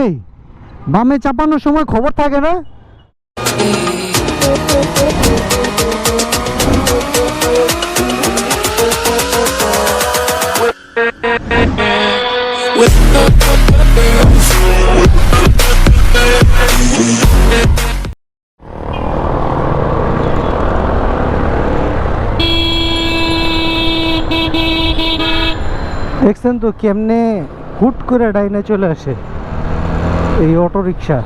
এই, বামে চাপানোর সময় খবর থাকে না? দেখছেন তো কেমনে হুট করে ডাইনে চলে আসে। এই অটো রিক্সা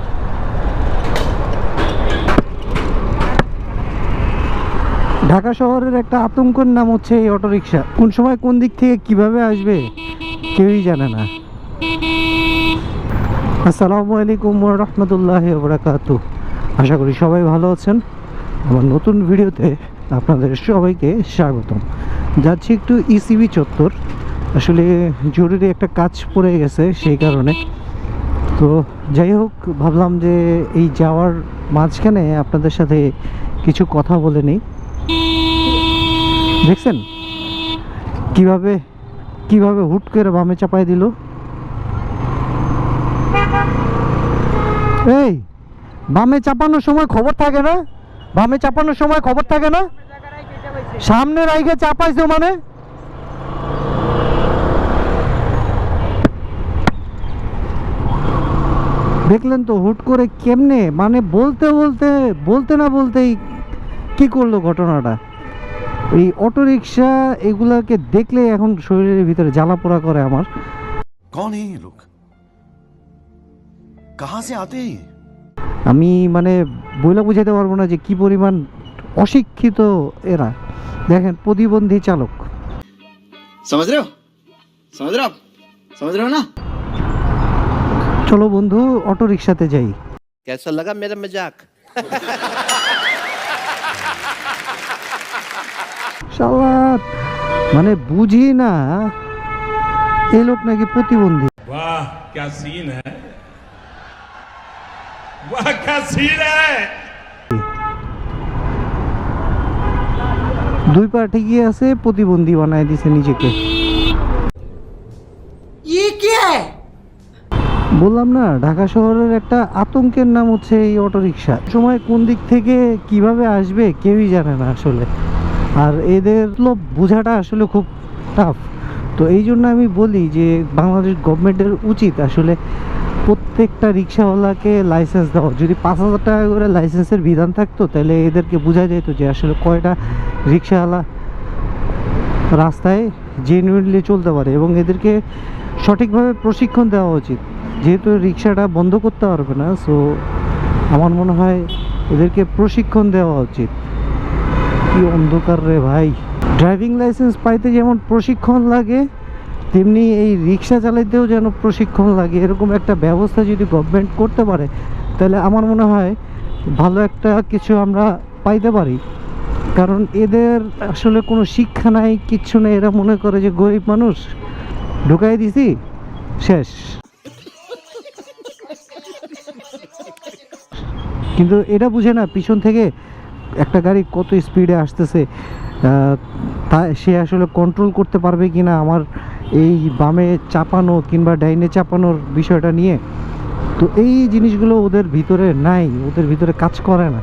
ঢাকা শহরের একটা আতঙ্কের নাম হচ্ছে এই অটো রিক্সা কোন সময় কোন দিক থেকে কীভাবে আসবে, কেউই জানে না। আসসালামু আলাইকুম রহমতুল্লাহ বরাকাত আশা করি সবাই ভালো আছেন। আমার নতুন ভিডিওতে আপনাদের সবাইকে স্বাগতম। যাচ্ছি একটু ইসিবি চত্বর। আসলে জরুরি একটা কাজ পড়ে গেছে সেই কারণে। তো যাই হোক, ভাবলাম যে এই যাওয়ার মাঝখানে আপনাদের সাথে কিছু কথা বলে নিই। দেখছেন? কীভাবে কীভাবে হুট করে বামে চাপায় দিল? এই, বামে চাপানোর সময় খবর থাকে না? বামে চাপানোর সময় খবর থাকে না? সামনে রাইগে চাপাইছো মানে? দেখলেন তো হুট করে কেমনে? মানে বলতে বলতে বলতে না বলতেই কি করল ঘটনাটা? এই অটোরিকশা এগুলাকে দেখলে এখন শরীরের ভিতরে জ্বালা পোড়া করে আমার। কন লোক? কাহা আতে? আমি মানে বইলা বুঝাতে পারব না যে কি পরিমাণ অশিক্ষিত এরা। দেখেন প্রতিবন্ধী চালক। সমাজ রে সমাজ না? চলো বন্ধু অটো রিক্সাতে যাই कैसा लगा मेरा मजाक শালা মানে বুঝি না এই লোক নাকি প্রতিবন্ধী वाह क्या सीन है वाह क्या सीन है দুই পা ঠিকই আছে প্রতিবন্ধী বানায় দিছে নিজেকে বললাম না, ঢাকা শহরের একটা আতঙ্কের নাম হচ্ছে এই অটো রিক্সা সময় কোন দিক থেকে কীভাবে আসবে কেউই জানে না আসলে। আর এদের বোঝাটা আসলে খুব টাফ তো এই জন্য আমি বলি যে, বাংলাদেশ গভর্নমেন্টের উচিত আসলে প্রত্যেকটা রিক্সাওয়ালাকে লাইসেন্স দেওয়া। যদি পাঁচ হাজার টাকা করে লাইসেন্সের বিধান থাকতো, তাহলে এদেরকে বোঝা যেত যে আসলে কয়টা রিক্সাওয়ালা রাস্তায় জেনুইনলি চলতে পারে। এবং এদেরকে সঠিকভাবে প্রশিক্ষণ দেওয়া উচিত। যেহেতু রিক্সাটা বন্ধ করতে পারবে না সো আমার মনে হয় এদেরকে প্রশিক্ষণ দেওয়া উচিত। কি অন্ধকার রে ভাই। ড্রাইভিং লাইসেন্স পাইতে যেমন প্রশিক্ষণ লাগে, তেমনি এই রিক্সা চালাইতেও যেন প্রশিক্ষণ লাগে, এরকম একটা ব্যবস্থা যদি গভর্নমেন্ট করতে পারে, তাহলে আমার মনে হয় ভালো একটা কিছু আমরা পাইতে পারি। কারণ এদের আসলে কোনো শিক্ষা নাই, কিচ্ছু নেই, এরা মনে করে যে গরিব মানুষ। ঢুকাই দিছি, শেষ। কিন্তু এটা বুঝে না, পিছন থেকে একটা গাড়ি কত স্পিডে আসতেছে তা সে আসলে কন্ট্রোল করতে পারবে কি না আমার এই বামে চাপানো কিংবা ডাইনে চাপানোর বিষয়টা নিয়ে, তো এই জিনিসগুলো ওদের ভিতরে নাই, ওদের ভিতরে কাজ করে না।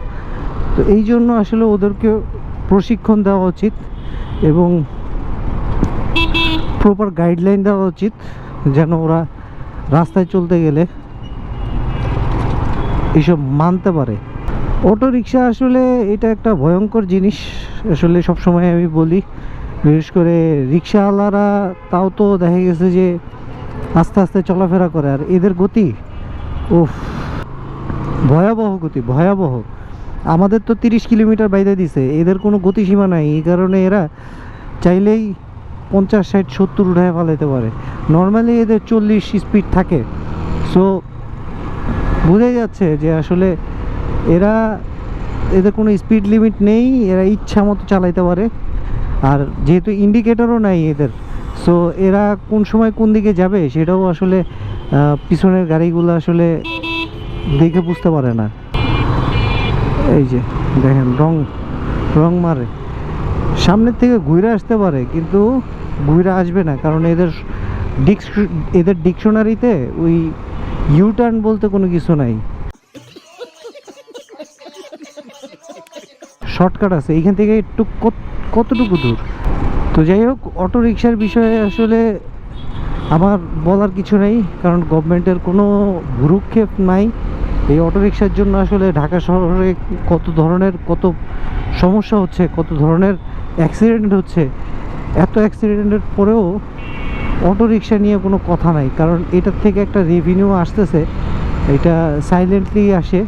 তো এই জন্য আসলে ওদেরকে প্রশিক্ষণ দেওয়া উচিত এবং প্রপার গাইডলাইন দেওয়া উচিত, যেন ওরা রাস্তায় চলতে গেলে এইসব মানতে পারে। অটো রিক্সা আসলে এটা একটা ভয়ঙ্কর জিনিস। আসলে সব সময় আমি বলি, বিশেষ করে রিক্সাওয়ালারা তাও তো দেখা গেছে যে আস্তে আস্তে চলাফেরা করে। আর এদের গতি, উফ, ভয়াবহ গতি, ভয়াবহ। আমাদের তো তিরিশ কিলোমিটার বাইরে দিছে, এদের কোনো গতিসীমা নাই। এই কারণে এরা চাইলেই পঞ্চাশ, ষাট, সত্তর উঠায় ফেলাইতে পারে। নর্মালি এদের চল্লিশ স্পিড থাকে। সো বোঝাই যাচ্ছে যে আসলে এরা, এদের কোনো স্পিড লিমিট নেই, এরা ইচ্ছা মতো চালাইতে পারে। আর যেহেতু ইন্ডিকেটরও নাই এদের সো এরা কোন সময় কোন দিকে যাবে সেটাও আসলে পিছনের গাড়িগুলো আসলে দেখে বুঝতে পারে না। এই যে দেখেন রং রং মারে। সামনের থেকে ঘুরে আসতে পারে, কিন্তু ঘুরে আসবে না, কারণ এদের ডিক্স, এদের ডিকশনারিতে ওই ইউটার্ন বলতে কোনো কিছু নাই। শর্টকাট আছে, এইখান থেকে একটু কতটুকু দূর? তো যাই হোক অটো রিক্সার বিষয়ে আসলে আমার বলার কিছু নেই, কারণ গভর্নমেন্টের কোনো ভুরুক্ষেপ নাই। এই অটো রিক্সার জন্য আসলে ঢাকা শহরে কত ধরনের, কত সমস্যা হচ্ছে, কত ধরনের অ্যাক্সিডেন্ট হচ্ছে, এত অ্যাক্সিডেন্টের পরেও অটো রিক্সা নিয়ে কোনো কথা নাই কারণ এটার থেকে একটা রেভিনিউ আসতেছে এটা সাইলেন্টলি আসে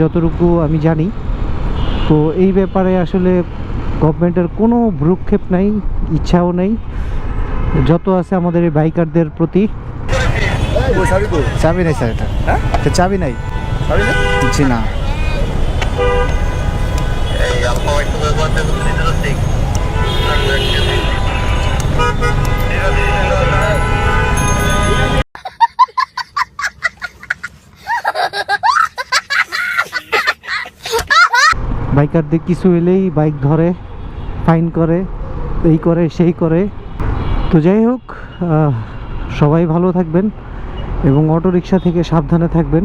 যতটুকু আমি জানি। তো এই ব্যাপারে আসলে গভর্নমেন্টের কোনো ভ্রুক্ষেপ নাই ইচ্ছাও নেই যত আছে আমাদের এই বাইকারদের প্রতি। চাবি নেই স্যার এটা। এটা চাবি নাই। জি না। বাইকারদের কিছু এলেই বাইক ধরে, ফাইন করে, এই করে, সেই করে। তো যাই হোক সবাই ভালো থাকবেন এবং অটো রিক্সা থেকে সাবধানে থাকবেন।